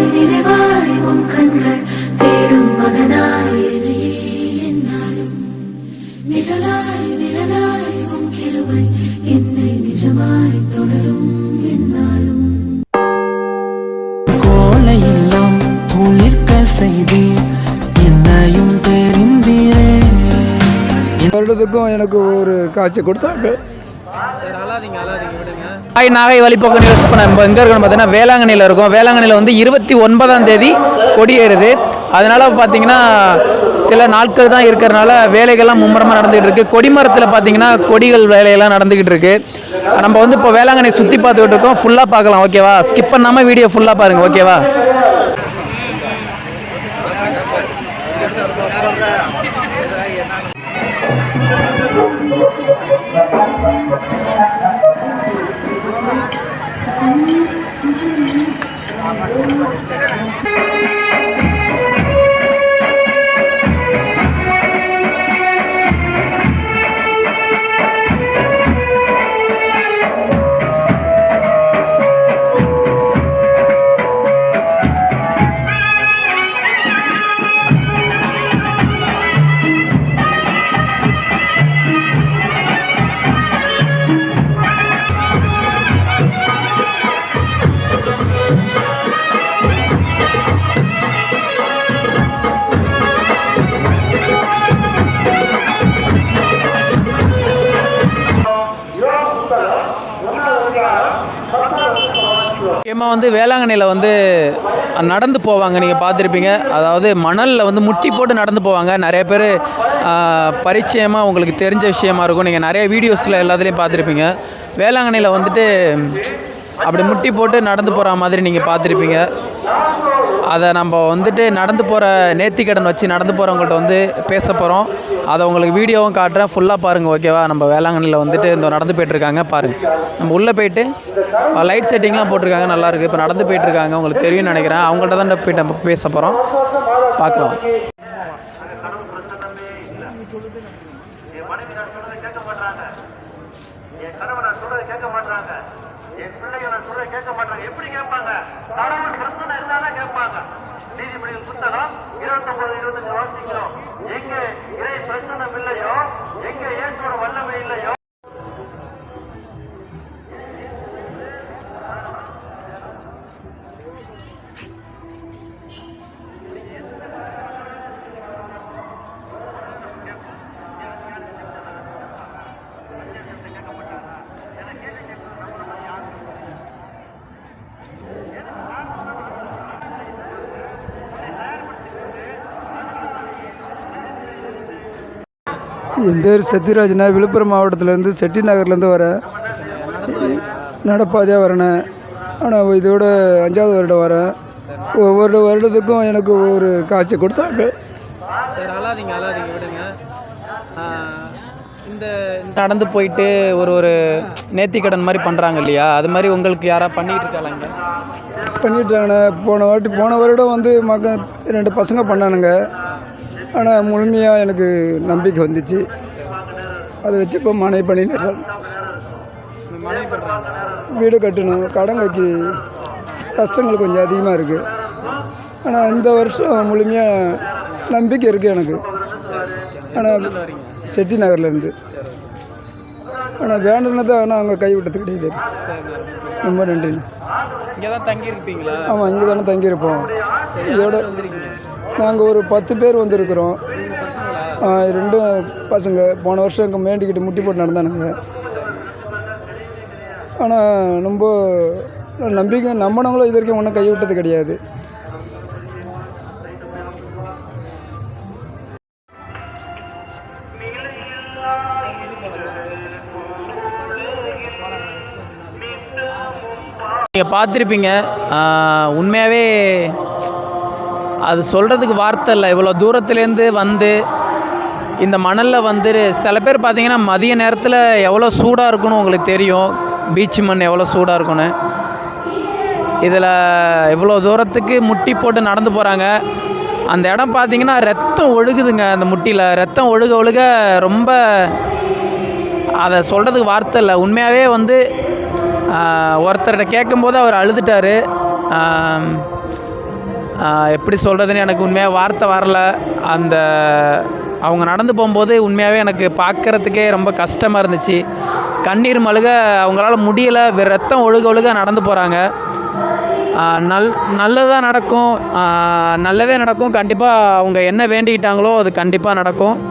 நினைவாய் நினைவாய் உன் கண்கள் தேடும் மகனாய் என்னாலும் நிழலாய் நிழலாய் உன் கிருபை என்னை நிஜமாய் தொடரும் என்னாலும் கோலையெல்லாம் துளிர்க்க செய்தி என்னையும் தெரிந்தீரே வருடத்துக்கும் எனக்கு ஒரு காட்சி கொடுத்தாங்க ஹாய் நாகை வழிபோக்கு நியூஸ் இப்போ நம்ம எங்கே இருக்கோம்னு பார்த்தீங்கன்னா வேளாங்கண்ணியில் இருக்கோம். வேளாங்கண்ணியில் வந்து இருபத்தி ஒன்பதாம் தேதி கொடியேறுது. அதனால் பார்த்தீங்கன்னா சில நாட்கள் தான் இருக்கிறனால வேலைகள்லாம் மும்முரமாக நடந்துகிட்டு இருக்குது கொடிமரத்தில் பார்த்தீங்கன்னா கொடிகள் வேலையெல்லாம் நடந்துக்கிட்டு இருக்குது நம்ம வந்து இப்போ வேளாங்கண்ணி சுற்றி பார்த்துக்கிட்டு இருக்கோம். ஃபுல்லாக பார்க்கலாம் ஓகேவா ஸ்கிப் பண்ணாமல் வீடியோ ஃபுல்லாக பாருங்கள் ஓகேவா முக்கியமாக வந்து வேளாங்கண்ணியில் வந்து நடந்து போவாங்க நீங்கள் பார்த்துருப்பீங்க. அதாவது மணலில் வந்து முட்டி போட்டு நடந்து போவாங்க. நிறைய பேர் பரிச்சயமாக உங்களுக்கு தெரிஞ்ச விஷயமா இருக்கும். நீங்கள் நிறைய வீடியோஸில் எல்லாத்துலேயும் பார்த்துருப்பீங்க. வேளாங்கண்ணியில் வந்துட்டு அப்படி முட்டி போட்டு நடந்து போகிற மாதிரி நீங்கள் பார்த்துருப்பீங்க. அதை நம்ம வந்துட்டு நடந்து போகிற நேர்த்திக்கடன் வச்சு நடந்து போகிறவங்கள்ட்ட வந்து பேச போகிறோம் அதை உங்களுக்கு வீடியோவும் காட்டுறேன். ஃபுல்லாக பாருங்கள் ஓகேவா நம்ம வேளாங்கண்ணியில் வந்துட்டு இந்த நடந்து போயிட்டுருக்காங்க பாருங்கள் நம்ம உள்ளே போயிட்டு லைட் செட்டிங்லாம் போட்டிருக்காங்க நல்லாயிருக்கு இப்போ நடந்து போயிட்டுருக்காங்க உங்களுக்கு தெரியும்னு நினைக்கிறேன். அவங்கள்ட்ட தான் போயிட்டு நம்ம பேச போகிறோம் பார்க்கலாம். என் நான் சொல்றதை கேட்க மாட்டாங்க என் கணவன் நான் சொல்றதை கேட்க மாட்டாங்க என் பிள்ளைங்க நான் கேட்க மாட்டாங்க. எப்படி கேட்பாங்க? கடவுள் பிரச்சனை இருந்தாலும் கேட்பாங்க. நீதிபதிகள் புத்தகம் இருபத்தொன்பது இருபத்தஞ்சு வாசிக்கிறோம். எங்க இறை பிரச்சனை இல்லையோ எங்க இயேசோட வல்லமை இல்லையோ என் பேர் சத்யராஜ். நான் விழுப்புரம் மாவட்டத்திலேருந்து செட்டி நகர்லேருந்து வரேன். நடப்பாதையாக வரேன். ஆனால் இதோட அஞ்சாவது வருடம் வரேன். ஒவ்வொரு வருடத்துக்கும் எனக்கு ஒரு காட்சி கொடுத்தாங்க. இந்த நடந்து போயிட்டு ஒரு ஒரு நேர்த்திக்கடன் மாதிரி பண்ணுறாங்க இல்லையா? அது மாதிரி உங்களுக்கு யாராவது பண்ணிகிட்டு இருக்காங்க பண்ணிட்டாங்கண்ணே போன வாட்டி போன வருடம் வந்து மக ரெண்டு பசங்க பண்ணானுங்க. ஆனால் முழுமையாக எனக்கு நம்பிக்கை வந்துச்சு. அதை வச்சு இப்போ மனை பண்ணிடுறேன். வீடு கட்டணும் கடன் கட்டி கஷ்டங்கள் கொஞ்சம் அதிகமாக இருக்குது ஆனால் இந்த வருஷம் முழுமையாக நம்பிக்கை இருக்குது எனக்கு. ஆனால் செட்டி நகர்லேருந்து ஆனால் வேண்டுனதை ஆனால் அவங்க கைவிட்டது கிடையாது ரொம்ப நன்றி. இங்கே தான் தங்கி இருப்பீங்களா ஆமாம் இங்கே தானே தங்கியிருப்போம். இதோட நாங்கள் ஒரு பத்து பேர் வந்திருக்கிறோம். ரெண்டும் பசங்க. போன வருஷம் இங்கே மேண்டிக்கிட்டு முட்டி போட்டு நடந்தானுங்க. ஆனால் ரொம்ப நம்பிக்கை நம்பினவங்களும் இது வரைக்கும் ஒன்றும் கைவிட்டது கிடையாது. நீங்கள் பார்த்துருப்பீங்க. உண்மையாகவே அது சொல்கிறதுக்கு வார்த்தை இல்லை. இவ்வளோ தூரத்துலேருந்து வந்து இந்த மணலில் வந்து சில பேர் பார்த்தீங்கன்னா மதிய நேரத்தில் எவ்வளோ சூடாக இருக்குன்னு உங்களுக்கு தெரியும். பீச் மண் எவ்வளோ சூடாக இருக்குன்னு. இதில் இவ்வளோ தூரத்துக்கு முட்டி போட்டு நடந்து போகிறாங்க அந்த இடம் பார்த்தீங்கன்னா ரத்தம் ஒழுகுதுங்க அந்த முட்டியில் ரத்தம் ஒழுக ஒழுக ரொம்ப அதை சொல்கிறதுக்கு வார்த்தை இல்லை. உண்மையாகவே வந்து ஒருத்தர்கிட்ட கேட்கும்போது அவர் அழுதுட்டார். எப்படி சொல்கிறதுன்னு எனக்கு உண்மையாக வார்த்தை வரல. அந்த அவங்க நடந்து போகும்போது உண்மையாகவே எனக்கு பார்க்குறதுக்கே ரொம்ப கஷ்டமாக இருந்துச்சு. கண்ணீர் மழுக அவங்களால முடியலை. ரத்தம் ஒழுக ஒழுக நடந்து போகிறாங்க நல் நல்லதாக நடக்கும். நல்லதே நடக்கும். கண்டிப்பாக அவங்க என்ன வேண்டிக்கிட்டாங்களோ அது கண்டிப்பாக நடக்கும்.